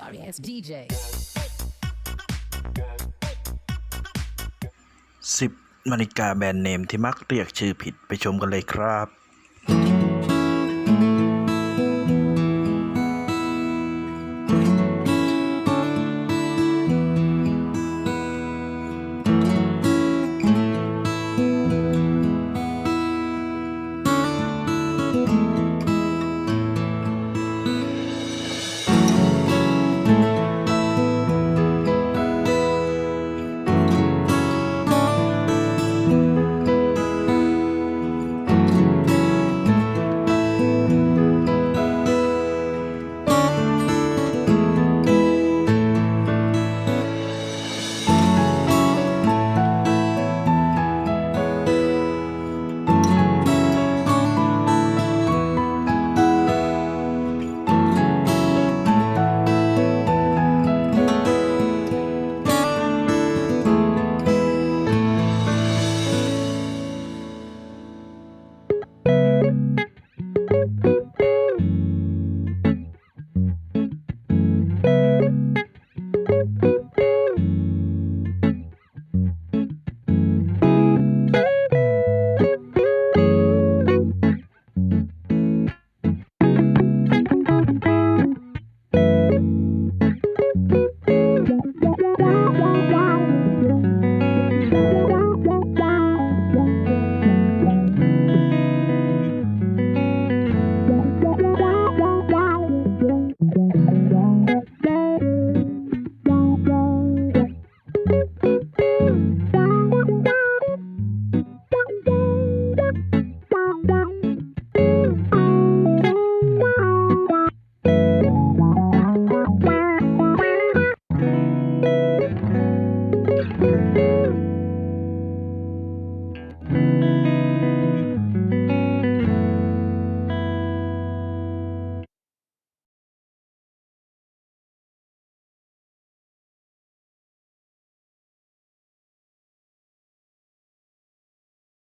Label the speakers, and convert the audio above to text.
Speaker 1: Sorry as DJ.
Speaker 2: 10นาฬิกาแบรนด์เนมที่มักเรียกชื่อผิดไปชมกันเลยครับ